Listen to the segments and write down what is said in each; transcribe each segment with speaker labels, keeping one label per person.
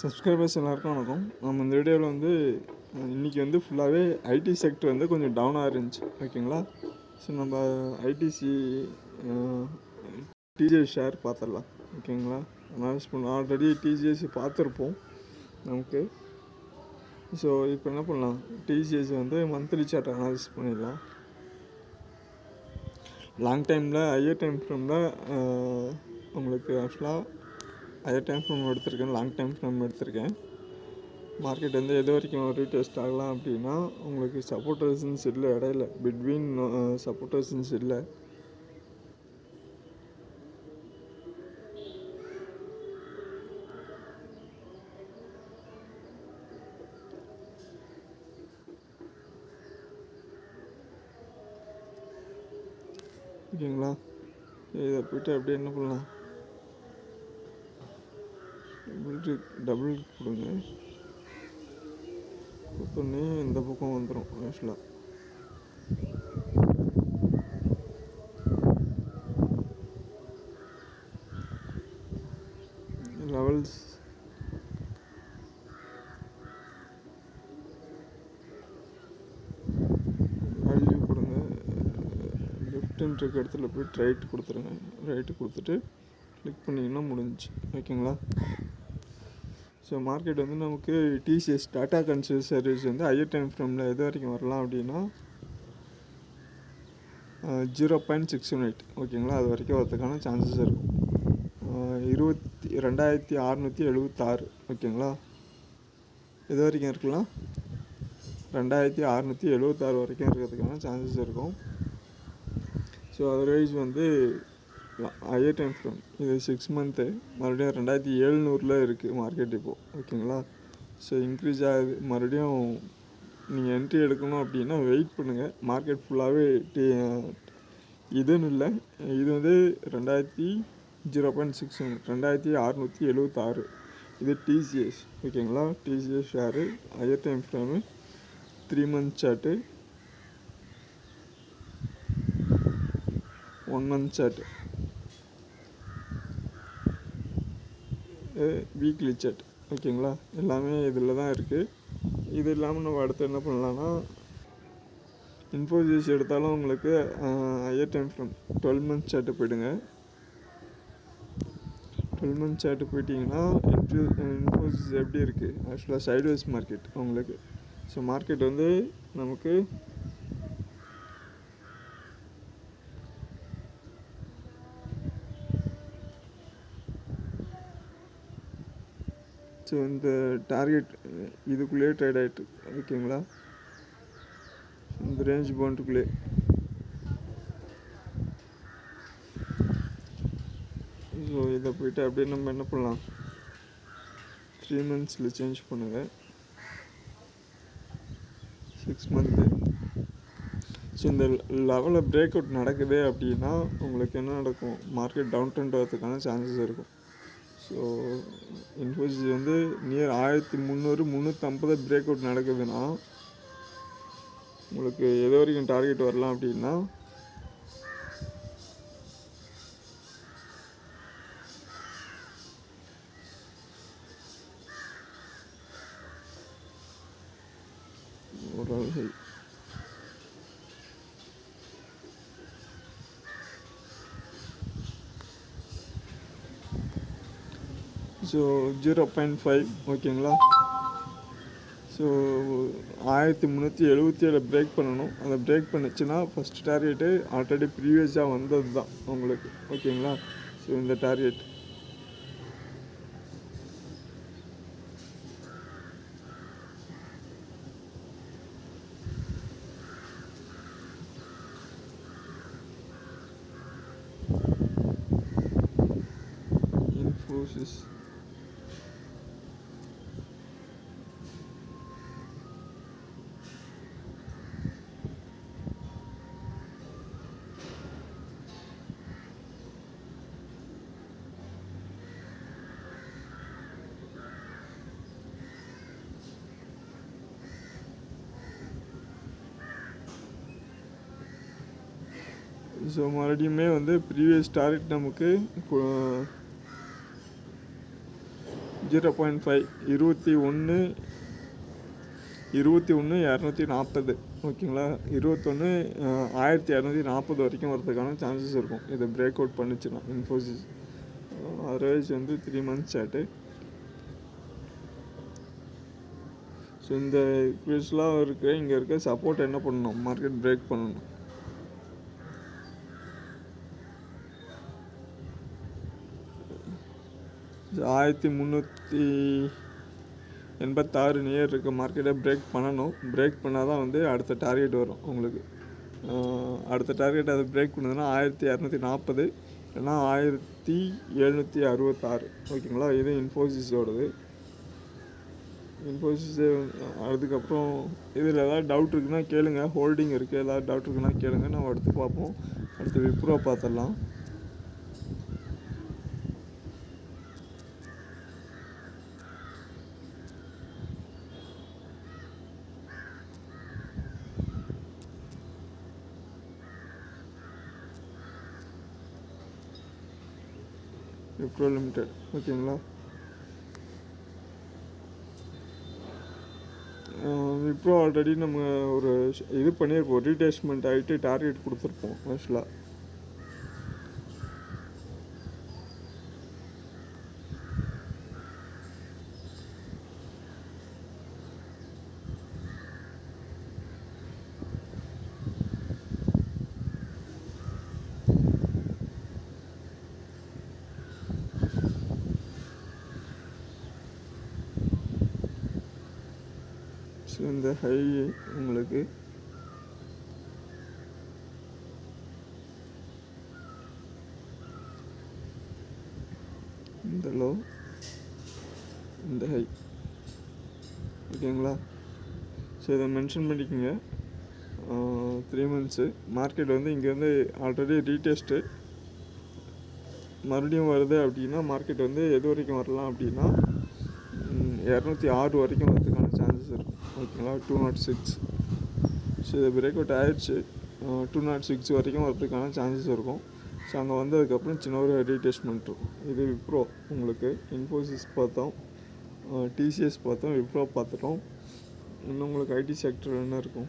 Speaker 1: Subscribers எல்லாருக்கும் வணக்கம். நம்ம இந்த வீடியோவில் வந்து இன்றைக்கி வந்து ஃபுல்லாகவே ஐடி செக்டர் வந்து கொஞ்சம் டவுனாக இருந்துச்சு. ஓகேங்களா ஸோ நம்ம ஐடிசி டிஜிஎஸ் ஷேர் பார்த்துடலாம். ஓகேங்களா அனாலிஸ் பண்ண ஆல்ரெடி டிஜிஎஸ் பார்த்துருப்போம் நமக்கு. ஸோ இப்போ என்ன பண்ணலாம்? டிஜிஎஸ் வந்து மந்த்லி சார்ட் அனாலிஸ் பண்ணிடலாம். லாங் டைமில் ஹையர் டைம் ஃப்ரேமில் உங்களுக்கு ஆக்சுவலாக ஹையர் டைம் ஃப்ரம் எடுத்திருக்கேன் லாங் டைம் ஃப்ரம் எடுத்திருக்கேன். மார்க்கெட் வந்து எது வரைக்கும் ரீடெஸ்ட் ஆகலாம் அப்படின்னா உங்களுக்கு சப்போர்ட் ரெசிஸ்டன்ஸ் இல்லை. இடையில பிட்வீன் சப்போர்ட் ரெசிஸ்டன்ஸ் இல்லை. ஓகேங்களா? இதை போயிட்டு அப்படியே என்ன பண்ணலாம்? டபுள் டபுள் கொடுங்க. கொடுத்தோடனே இந்த பக்கம் வந்துடும் ஆக்சுவலாக லெவல்ஸ் வேல்யூ கொடுங்க. லெஃப்ட்ன்னு இருக்க இடத்துல போய் ரைட் கொடுத்துருங்க. ரைட்டு கொடுத்துட்டு கிளிக் பண்ணிங்கன்னா முடிஞ்சிச்சு. ஓகேங்களா ஸோ மார்க்கெட் வந்து நமக்கு டிசிஎஸ் டாட்டா கன்சியூர் சர்வீஸ் வந்து ஹையர் டைம் ஃப்ரேமில் எது வரைக்கும் வரலாம் அப்படின்னா zero point six one eight ஓகேங்களா அது வரைக்கும் வரதுக்கான சான்சஸ் இருக்கும். இருபத்தி ரெண்டாயிரத்தி அறநூற்றி எழுபத்தாறு ஓகேங்களா எது வரைக்கும் இருக்கலாம். ரெண்டாயிரத்தி அறநூற்றி எழுபத்தாறு வரைக்கும் இருக்கிறதுக்கான சான்சஸ் இருக்கும். ஸோ அதர்வைஸ் வந்து ஹையர் டைம் ஃப்ரம் இது சிக்ஸ் மந்த்து மறுபடியும் ரெண்டாயிரத்தி எழுநூறில் இருக்குது மார்க்கெட் இப்போது ஓகேங்களா ஸோ இன்க்ரீஸ் ஆகுது. மறுபடியும் நீங்கள் என்ட்ரி எடுக்கணும் அப்படின்னா வெயிட் பண்ணுங்கள் மார்க்கெட் ஃபுல்லாகவே டி இதுன்னு இல்லை. இது வந்து ரெண்டாயிரத்தி ஜீரோ பாயிண்ட் சிக்ஸ் ரெண்டாயிரத்தி அறநூற்றி எழுபத்தாறு இது டிசிஎஸ் ஓகேங்களா TCS share higher time frame three month chart one month chart weekly chart ஓகேங்களா எல்லாமே இதில் தான் இருக்குது இது இல்லாமல் நம்ம அடுத்து என்ன பண்ணலான்னா இன்ஃபோசிஸ் எடுத்தாலும் உங்களுக்கு higher time frame twelve month chart போயிடுங்க. டுவெல் மந்த் சார்ட்டு போயிட்டீங்கன்னா இன்ஃபோ இன்ஃபோசிஸ் எப்படி இருக்குது ஆக்சுவலாக சைட்வைஸ் மார்க்கெட் உங்களுக்கு. ஸோ மார்க்கெட் வந்து நமக்கு ஸோ இந்த டார்கெட் uh, இதுக்குள்ளேயே ட்ரேட் ஆகிட்டு ஓகேங்களா? இந்த ரேஞ்ச் பவுண்டுக்குள்ளே ஸோ இதை போயிட்டு அப்படியே நம்ம என்ன பண்ணலாம்? த்ரீ மந்த்ஸில் சேஞ்ச் பண்ணுங்கள் சிக்ஸ் மந்த்து ஸோ இந்த லெவலில் பிரேக் அவுட் நடக்குது அப்படின்னா உங்களுக்கு என்ன நடக்கும்? மார்க்கெட் டவுன் ட்ரெண்ட் வரதுக்கான சான்சஸ் இருக்கும். ஸோ இன்ஃபோசிஸ் வந்து நியர் ஆயிரத்தி முந்நூறு முந்நூற்றம்பது பிரேக் அவுட் நடக்குதுன்னா உங்களுக்கு எது வரைக்கும் டார்கெட் வரலாம் அப்படின்னா ஒரு ஸோ ஜீரோ பாயிண்ட் ஃபைவ் ஓகேங்களா ஸோ ஆயிரத்தி முந்நூற்றி எழுபத்தி ஏழு பிரேக் பண்ணணும். அதை பிரேக் பண்ணிச்சுன்னா ஃபஸ்ட் டார்கெட்டு ஆல்ரெடி ப்ரீவியஸாக வந்தது தான் உங்களுக்கு ஓகேங்களா ஸோ இந்த டார்கெட் இன்ஃபோசிஸ் ஸோ மறுபடியுமே வந்து ப்ரீவியஸ் டார்கெட் நமக்கு ஜீரோ பாயிண்ட் ஃபைவ் இருபத்தி ஒன்று இருபத்தி ஒன்று இரநூத்தி நாற்பது ஓகேங்களா? இருபத்தொன்று ஆயிரத்தி இரநூத்தி நாற்பது வரைக்கும் வரதுக்கான சான்சஸ் இருக்கும். இதை பிரேக் அவுட் பண்ணிச்சுன்னா இன்ஃபோசிஸ் அதர்வைஸ் வந்து த்ரீ மந்த்ஸ் சாட்டு ஸோ இந்த குவிஸ்லாம் இருக்குது இங்கே இருக்க சப்போர்ட் என்ன பண்ணணும்? மார்க்கெட் பிரேக் பண்ணணும். ஆயிரத்தி முந்நூற்றி எண்பத்தாறு நியர் இருக்க மார்க்கெட்டை பிரேக் பண்ணணும். பிரேக் பண்ணால் தான் வந்து அடுத்த டார்கெட் வரும் உங்களுக்கு. அடுத்த டார்கெட் அதை பிரேக் பண்ணதுன்னா ஆயிரத்தி இரநூத்தி நாற்பது இல்லைன்னா ஆயிரத்தி எழுநூற்றி அறுபத்தாறு. ஓகேங்களா இது இன்ஃபோசிஸோடது இன்ஃபோசிஸு அதுக்கப்புறம் இதில் ஏதாவது டவுட் இருக்குன்னா கேளுங்கள் ஹோல்டிங் இருக்குது ஏதாவது டவுட் இருக்குன்னா கேளுங்கள் நம்ம அடுத்து பார்ப்போம். அடுத்து விப்ரோ பார்த்துடலாம். விப்ரோ லிமிடெட் ஓகேங்களா விப்ரோ ஆல்ரெடி நம்ம ஒரு இது பண்ணியிருப்போம் ரீடேஸ்மெண்ட் ஆகிட்டு டார்கெட் கொடுத்துருப்போம் ஆக்சுவலாக ஸோ இந்த ஹை உங்களுக்கு. இந்த லோ இந்த ஹை ஓகேங்களா? ஸோ இதை மென்ஷன் பண்ணிக்கோங்க. த்ரீ மந்த்ஸு மார்க்கெட் வந்து இங்கேருந்து ஆல்ரெடி ரீடெஸ்ட்டு மறுபடியும் வருது அப்படின்னா மார்க்கெட் வந்து எது வரைக்கும் வரலாம் அப்படின்னா இரநூத்தி ஆறு வரைக்கும் வருது. ஓகேங்களா டூ நாட் சிக்ஸ் ஸோ இது பிரேக் அவுட் ஆயிடுச்சு டூ நாட் சிக்ஸ் வரைக்கும் வரதுக்கான சான்சஸ் இருக்கும். ஸோ அங்கே வந்ததுக்கப்புறம் சின்ன ஒரு ரீடெஸ்ட்மெண்ட் இருக்கும் இது விப்ரோ உங்களுக்கு இன்ஃபோசிஸ் பார்த்தோம். Uh, டிசிஎஸ் பார்த்தோம். விப்ரோ பார்த்துட்டோம். இன்னும் உங்களுக்கு ஐடி செக்டர் என்ன இருக்கும்?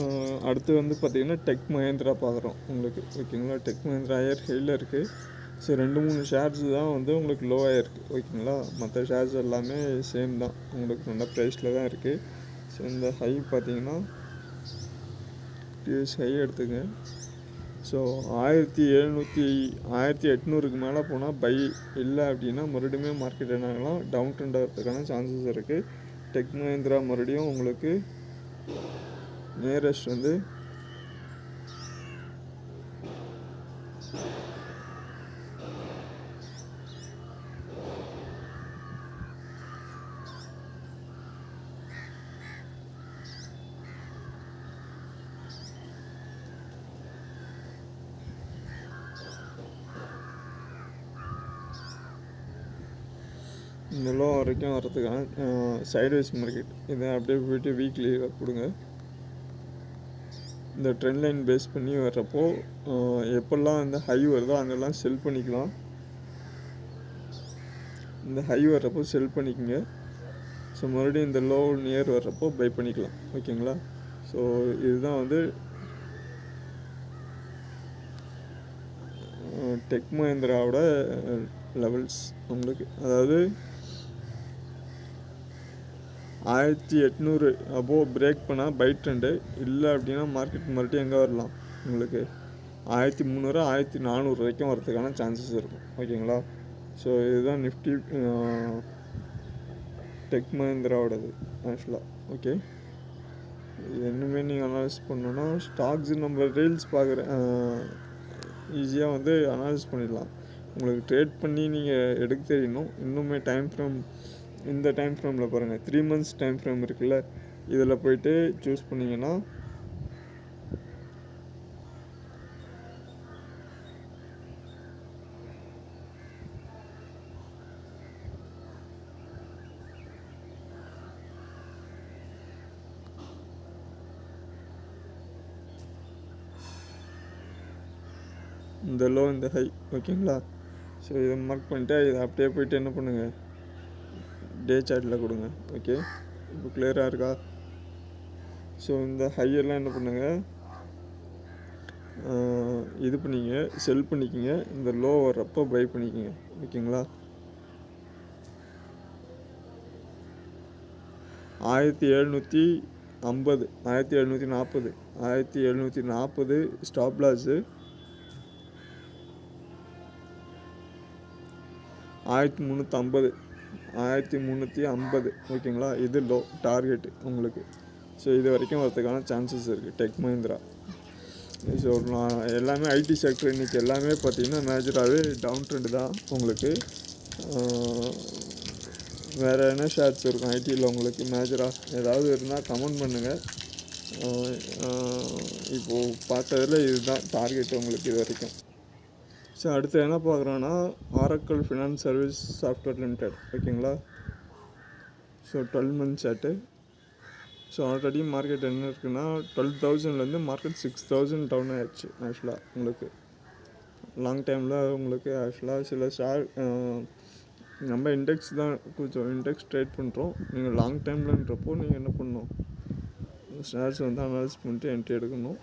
Speaker 1: Uh, அடுத்து வந்து பார்த்திங்கன்னா டெக் மஹேந்திரா பார்க்குறோம். உங்களுக்கு ஓகேங்களா? டெக் மஹேந்திரா ஹையர் ஹெயில் இருக்குது ஸோ ரெண்டு மூணு ஷேர்ஸ் தான் வந்து உங்களுக்கு லோவாக இருக்குது ஓகேங்களா மற்ற ஷேர்ஸ் எல்லாமே சேம் தான். உங்களுக்கு நல்ல ப்ரைஸில் தான் இருக்குது ஸோ இந்த ஹை பார்த்தீங்கன்னா டிஎஸ் ஹை எடுத்துங்க. ஸோ ஆயிரத்தி எழுநூற்றி ஆயிரத்தி எட்நூறுக்கு மேலே போனால் பை இல்லை அப்படின்னா மறுபடியும் மார்க்கெட் என்னங்கன்னா டவுன் ட்ரெண்ட் ஆகிறதுக்கான சான்சஸ் இருக்குது டெக் மஹேந்திரா மறுபடியும் உங்களுக்கு நியரஸ்ட் வந்து இந்த லோ வரைக்கும் வரதுக்கான சைட்வேஸ் மார்க்கெட் இதை அப்படியே போயிட்டு வீக்லி கொடுங்க. இந்த ட்ரெண்ட் லைன் பேஸ் பண்ணி வர்றப்போ எப்பெல்லாம் இந்த ஹை வருதோ அங்கெல்லாம் செல் பண்ணிக்கலாம். இந்த ஹை வர்றப்போ செல் பண்ணிக்கோங்க. ஸோ மறுபடியும் இந்த லோ நியர் வர்றப்போ பை பண்ணிக்கலாம். ஓகேங்களா? ஸோ இதுதான் வந்து டெக் மஹேந்திராவோட லெவல்ஸ் உங்களுக்கு அதாவது ஆயிரத்தி எட்நூறு அபோவ் பிரேக் பண்ணால் பை ட்ரெண்டு இல்லை அப்படின்னா மார்க்கெட் மறுபடியும் எங்கே வரலாம்? உங்களுக்கு ஆயிரத்தி முந்நூறு ஆயிரத்தி நானூறு வரைக்கும் வரதுக்கான சான்சஸ் இருக்கும். ஓகேங்களா ஸோ இதுதான் நிஃப்டி டெக் மஹிந்திராவோடது ஆக்சுவலாக ஓகே இது இன்னுமே நீங்கள் அனலைஸ் பண்ணணுன்னா ஸ்டாக்ஸ் நம்ம ரீல்ஸ் பார்க்குற ஈஸியாக வந்து அனலைஸ் பண்ணிடலாம். உங்களுக்கு ட்ரேட் பண்ணி நீங்கள் எடுக்க தெரியணும். இன்னுமே டைம் ஃப்ரேம் இந்த டைம் ஃப்ரேமில் பாருங்கள் த்ரீ மந்த்ஸ் டைம் ஃப்ரேம் இருக்குல்ல. இதில் போயிட்டு சூஸ் பண்ணிங்கன்னா இந்த லோ இந்த ஹை ஓகேங்களா ஸோ இதை மார்க் பண்ணிட்டு இதை அப்படியே போயிட்டு என்ன பண்ணுங்கள் டே சார்ட்டில் கொடுங்க. ஓகே இப்போ கிளியராக இருக்கா? ஸோ இந்த ஹையெல்லாம் என்ன பண்ணுங்கள் இது பண்ணிக்கங்க செல் பண்ணிக்கிங்க. இந்த லோ வர்றப்போ பை பண்ணிக்கிங்க. ஓகேங்களா ஆயிரத்தி எழுநூற்றி ஐம்பது. ஆயிரத்தி எழுநூற்றி நாற்பது ஆயிரத்தி எழுநூற்றி நாற்பது ஸ்டாப் லாஸு ஆயிரத்தி முந்நூற்றம்பது ஆயிரத்தி முந்நூற்றி ஐம்பது. ஓகேங்களா? இது லோ டார்கெட்டு உங்களுக்கு. ஸோ இது வரைக்கும் வரதுக்கான சான்சஸ் இருக்குது டெக் மஹிந்திரா ஸோ நான் எல்லாமே ஐடி செக்டர் இன்றைக்கி எல்லாமே பார்த்தீங்கன்னா மேஜராகவே டவுன் ட்ரெண்டு தான் உங்களுக்கு. வேறு என்ன ஷேர்ஸ் இருக்கும் ஐடியில் உங்களுக்கு? மேஜராக ஏதாவது இருந்தால் கமெண்ட் பண்ணுங்கள் இப்போது பார்த்ததில் இதுதான் டார்கெட் உங்களுக்கு இது வரைக்கும். ஸோ அடுத்து என்ன பார்க்குறோன்னா Oracle finance service software limited ஓகேங்களா? ஸோ டுவெல் மந்த் ஆட்டு ஸோ ஆல்ரெடி மார்க்கெட் என்ன இருக்குன்னா டுவெல் தௌசண்ட்லேருந்து மார்க்கெட் சிக்ஸ் தௌசண்ட் டவுன் ஆயிடுச்சு ஆக்சுவலாக உங்களுக்கு. லாங் டைமில் உங்களுக்கு ஆக்சுவலாக சில ஷேர் நம்ம இண்டெக்ஸ் தான் கொஞ்சம் இண்டெக்ஸ் ட்ரேட் பண்ணுறோம் நீங்கள் லாங் டைம்லன்றப்போ நீங்கள் என்ன பண்ணணும்? ஷேர்ஸ் வந்து அனலைஸ் பண்ணிட்டு என்ட்ரி எடுக்கணும்.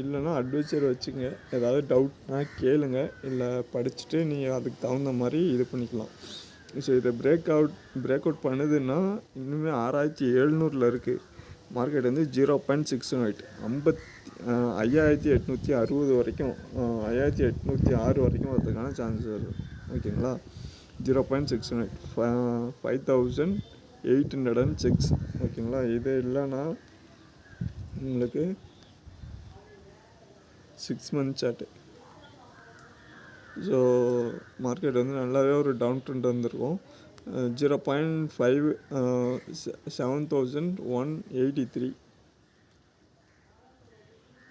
Speaker 1: இல்லைன்னா அட்வைச்சர் வச்சுங்க. ஏதாவது டவுட்னா கேளுங்க. இல்லை படிச்சுட்டு நீங்கள் அதுக்கு தகுந்த மாதிரி இது பண்ணிக்கலாம். ஸோ இதை பிரேக் அவுட் பிரேக் அவுட் பண்ணுதுன்னா இன்னுமே ஆறாயிரத்தி எழுநூறில் இருக்குது மார்க்கெட் வந்து ஜீரோ பாயிண்ட் சிக்ஸ் எயிட் ஐம்பத்தி ஐயாயிரத்தி எட்நூற்றி அறுபது வரைக்கும் ஐயாயிரத்தி எட்நூற்றி ஆறு வரைக்கும் வரதுக்கான சான்சஸ் வரும் ஓகேங்களா zero point six eight five thousand eight hundred and six ஓகேங்களா இது இல்லைன்னா உங்களுக்கு six month chart so market வந்து நல்லாவே ஒரு டவுன் ட்ரெண்ட் வந்திருக்கும் zero point five seven thousand one eighty three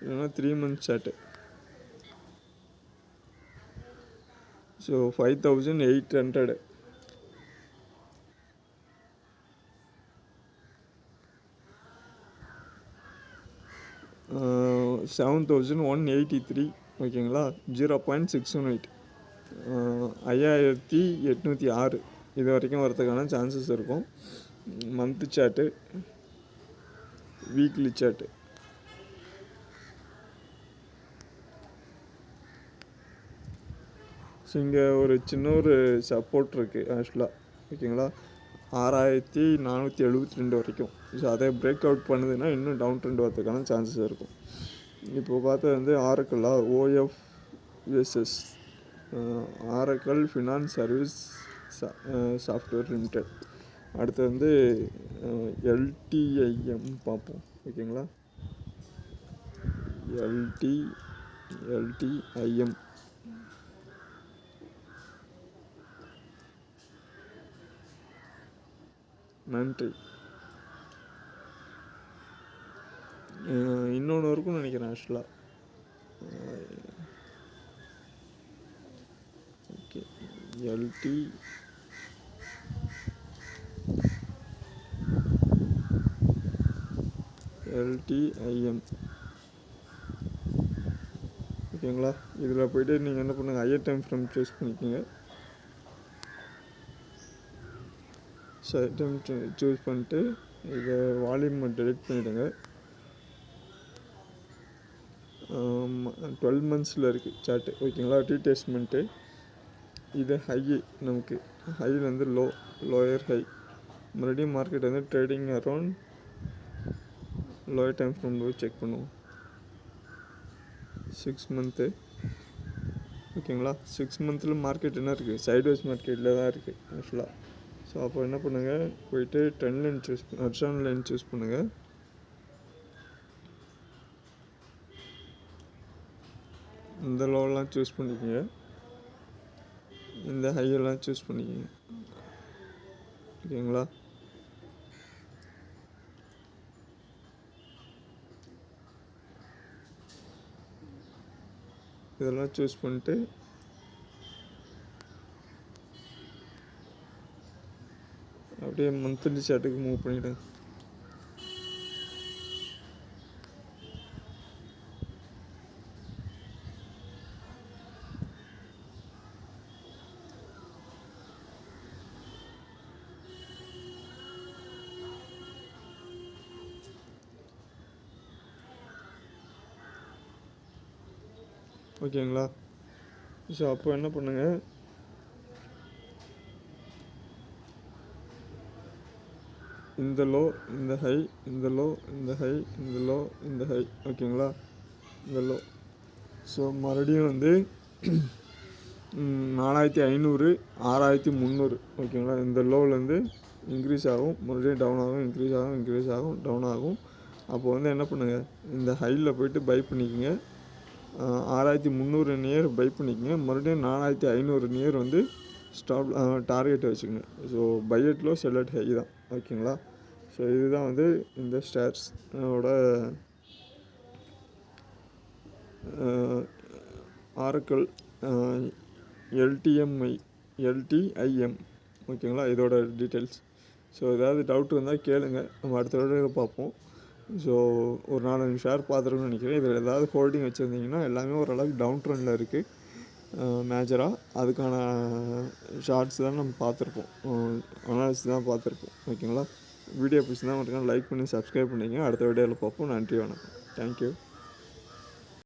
Speaker 1: இல்லைன்னா three month chart so five thousand eight hundred seven thousand one eighty three ஓகேங்களா zero point six one eight ஐயாயிரத்தி எட்நூற்றி ஆறு. இது வரைக்கும் வரதுக்கான சான்சஸ் இருக்கும். Month chart weekly chart so இங்கே ஒரு சின்ன ஒரு சப்போர்ட் இருக்குது ஆக்சுவலாக ஓகேங்களா? ஆறாயிரத்தி நானூற்றி எழுபத்தி ரெண்டு வரைக்கும். ஸோ அதை பிரேக் அவுட் பண்ணுதுன்னா இன்னும் டவுன் ட்ரெண்ட் வரதுக்கான சான்சஸ் இருக்கும். இப்போ பார்த்தது வந்து ஆரக்கல்லா OF USS Oracle finance service software limited அடுத்து வந்து எல்டிஐஎம் பார்ப்போம் ஓகேங்களா? எல்டி எல்டிஐஎம் நன்றி. இன்னொன்று இருக்கும்னு நினைக்கிறேன் ஆக்சுவலாக ஓகே எல்டி எல்டிஐஎம் ஓகேங்களா இதில் போய்ட்டு நீங்கள் என்ன பண்ணுங்கள் ஹையர் டைம் ஃப்ரம் சூஸ் பண்ணிக்கோங்க. ஸோ ஐட்டம் சூஸ் பண்ணிட்டு இதை வால்யூம் டெலிட் பண்ணிவிடுங்க டுவெல் மந்த்ஸில் இருக்குது சார்ட்டு ஓகேங்களா ரீடேஸ்மெண்ட்டு இது ஹை நமக்கு. ஹையிலேருந்து லோ லோயர் ஹை மறுபடியும் மார்க்கெட் வந்து trading around lower time frame போய் செக் பண்ணுவோம். சிக்ஸ் மந்த்து ஓகேங்களா சிக்ஸ் மந்த்தில் மார்க்கெட் என்ன இருக்குது சைட்வைஸ் மார்க்கெட்டில் தான் இருக்குது ஆக்சுவலாக ஸோ அப்போ என்ன பண்ணுங்கள் போயிட்டு trend line choose horizontal line choose பண்ணுங்கள் இந்த லோவெல்லாம் சூஸ் பண்ணிக்கோங்க. இந்த ஹையெல்லாம் சூஸ் பண்ணிக்கோங்க. ஓகேங்களா? இதெல்லாம் சூஸ் பண்ணிட்டு அப்படியே மந்த்லி சார்ட்டுக்கு மூவ் பண்ணிவிடுங்க ஓகேங்களா? ஸோ அப்போ என்ன பண்ணுங்கள் இந்த லோ இந்த ஹை இந்த லோ இந்த ஹை இந்த லோ இந்த ஹை. ஓகேங்களா? இந்த லோ. ஸோ மறுபடியும் வந்து நாலாயிரத்தி ஐநூறு ஆறாயிரத்தி முந்நூறு. ஓகேங்களா? இந்த லோவிலேருந்து இன்க்ரீஸ் ஆகும். மறுபடியும் டவுன் ஆகும் இன்க்ரீஸ் ஆகும் இன்க்ரீஸ் ஆகும் டவுன் ஆகும். அப்போ வந்து என்ன பண்ணுங்கள் இந்த ஹையில் போயிட்டு பை பண்ணிக்கோங்க. ஆறாயிரத்தி முந்நூறு நியர் பை பண்ணிக்கங்க. மறுபடியும் நாலாயிரத்தி ஐநூறு நியர் வந்து ஸ்டாப் டார்கெட் வச்சுக்கோங்க. So buy at low sell at high தான். ஓகேங்களா ஸோ இதுதான் வந்து இந்த ஸ்டேர்ஸ் ஆரக்கல் எல்டிஎம்ஐ எல்டிஐஎம் ஓகேங்களா இதோட டீட்டெயில்ஸ் ஸோ ஏதாவது டவுட் இருந்தால் கேளுங்கள் நம்ம அடுத்த வீடியோவில் பார்ப்போம். ஸோ ஒரு நாலஞ்சு ஷேர் பார்த்துருக்கணும்னு நினைக்கிறேன். இதில் ஏதாவது ஹோல்டிங் வச்சுருந்தீங்கன்னா எல்லாமே ஓரளவுக்கு டவுன் ட்ரெண்டில் இருக்குது மேஜராக அதுக்கான ஷார்ட்ஸ் தான் நம்ம பார்த்துருப்போம். அனாலிசிஸ் தான் பார்த்துருப்போம். ஓகேங்களா? வீடியோ பிடிச்சிருந்தா மட்டும் லைக் பண்ணி சப்ஸ்கிரைப் பண்ணிக்கங்க. அடுத்த வீடியோவில் பார்ப்போம். நன்றி வணக்கம். தேங்க்யூ